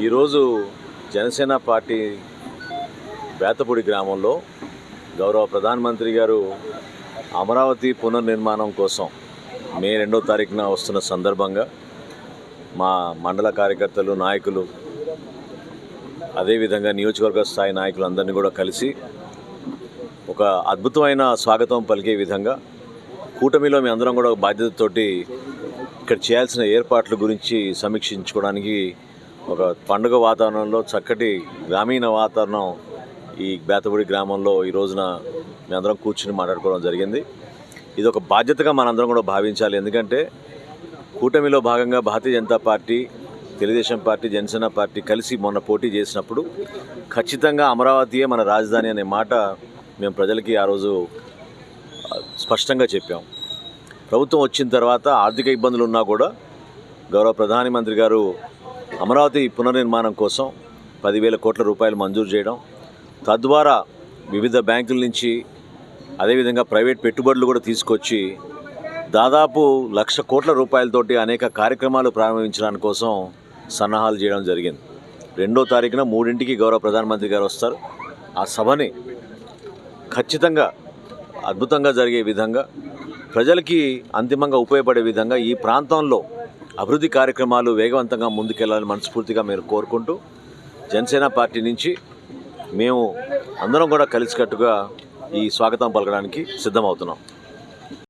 ఈరోజు జనసేన పార్టీ బేతపూడి గ్రామంలో గౌరవ ప్రధానమంత్రి గారు అమరావతి పునర్నిర్మాణం కోసం మే రెండో తారీఖున వస్తున్న సందర్భంగా మా మండల కార్యకర్తలు నాయకులు అదేవిధంగా నియోజకవర్గ స్థాయి నాయకులు అందరినీ కూడా కలిసి ఒక అద్భుతమైన స్వాగతం పలికే విధంగా కూటమిలో మీ అందరం కూడా బాధ్యతతోటి ఇక్కడ చేయాల్సిన ఏర్పాట్ల గురించి సమీక్షించుకోవడానికి ఒక పండుగ వాతావరణంలో చక్కటి గ్రామీణ వాతావరణం ఈ బేతపూడి గ్రామంలో ఈ రోజున మేమందరం అందరం కూర్చుని మాట్లాడుకోవడం జరిగింది. ఇది ఒక బాధ్యతగా మనందరం కూడా భావించాలి. ఎందుకంటే కూటమిలో భాగంగా Bharatiya Janata party Telugu Desam party Janasena party కలిసి మొన్న పోటీ చేసినప్పుడు ఖచ్చితంగా అమరావతియే మన రాజధాని అనే మాట మేము ప్రజలకి ఆ రోజు స్పష్టంగా చెప్పాం. ప్రభుత్వం వచ్చిన తర్వాత ఆర్థిక ఇబ్బందులు ఉన్నా కూడా గౌరవ ప్రధానమంత్రి గారు అమరావతి పునర్నిర్మాణం కోసం పదివేల కోట్ల రూపాయలు మంజూరు చేయడం తద్వారా వివిధ బ్యాంకుల నుంచి అదేవిధంగా ప్రైవేట్ పెట్టుబడులు కూడా తీసుకొచ్చి దాదాపు లక్ష కోట్ల రూపాయలతోటి అనేక కార్యక్రమాలు ప్రారంభించడానికి కోసం సన్నాహాలు చేయడం జరిగింది. రెండో తారీఖున మూడింటికి గౌరవ ప్రధానమంత్రి గారు వస్తారు. ఆ సభని ఖచ్చితంగా అద్భుతంగా జరిగే విధంగా ప్రజలకి అంతిమంగా ఉపయోగపడే విధంగా ఈ ప్రాంతంలో అభివృద్ధి కార్యక్రమాలు వేగవంతంగా ముందుకెళ్ళాలని మనస్ఫూర్తిగా మీరు కోరుకుంటూ జనసేన పార్టీ నుంచి మేము అందరం కూడా కలిసికట్టుగా ఈ స్వాగతం పలకడానికి సిద్ధమవుతున్నాం.